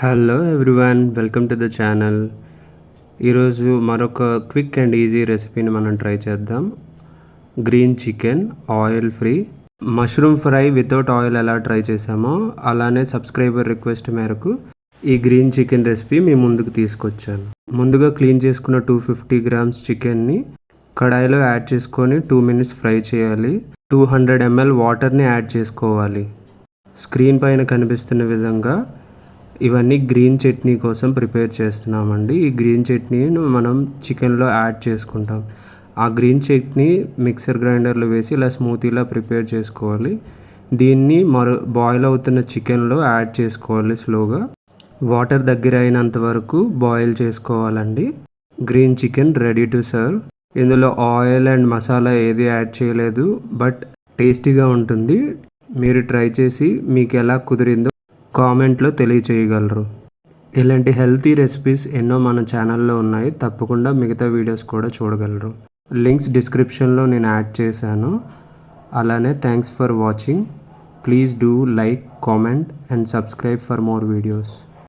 Hello everyone welcome to the channel ఈరోజు మరొక quick and easy రెసిపీని మనం ట్రై చేద్దాం. Green chicken oil free mushroom fry without oil ఎలా ట్రై చేసామో అలానే సబ్స్క్రైబర్ రిక్వెస్ట్ మేరకు ఈ గ్రీన్ చికెన్ రెసిపీ మీ ముందుకు తీసుకొచ్చాను. ముందుగా క్లీన్ చేసుకున్న టూ ఫిఫ్టీ గ్రామ్స్ చికెన్ని కడాయిలో యాడ్ చేసుకొని టూ మినిట్స్ ఫ్రై చేయాలి. టూ హండ్రెడ్ ఎంఎల్ వాటర్ని యాడ్ చేసుకోవాలి. స్క్రీన్ పైన కనిపిస్తున్న విధంగా ఇవన్నీ గ్రీన్ చట్నీ కోసం ప్రిపేర్ చేస్తున్నామండి. ఈ గ్రీన్ చట్నీను మనం చికెన్లో యాడ్ చేసుకుంటాం. ఆ గ్రీన్ చట్నీ మిక్సర్ గ్రైండర్లో వేసి ఇలా స్మూతీలా ప్రిపేర్ చేసుకోవాలి. దీన్ని మరో బాయిల్ అవుతున్న చికెన్లో యాడ్ చేసుకోవాలి స్లోగా. వాటర్ దగ్గర అయినంత వరకు బాయిల్ చేసుకోవాలండి. Green chicken ready to serve. ఇందులో ఆయిల్ అండ్ మసాలా ఏది యాడ్ చేయలేదు బట్ టేస్టీగా ఉంటుంది. మీరు ట్రై చేసి మీకు ఎలా కుదిరిందో కామెంట్లో తెలియచేయగలరు. ఇలాంటి హెల్తీ రెసిపీస్ ఎన్నో మన ఛానల్లో ఉన్నాయి. తప్పకుండా మిగతా వీడియోస్ కూడా చూడగలరు. లింక్స్ డిస్క్రిప్షన్లో నేను యాడ్ చేశాను. అలానే thanks for watching. Please do like comment and subscribe for more videos.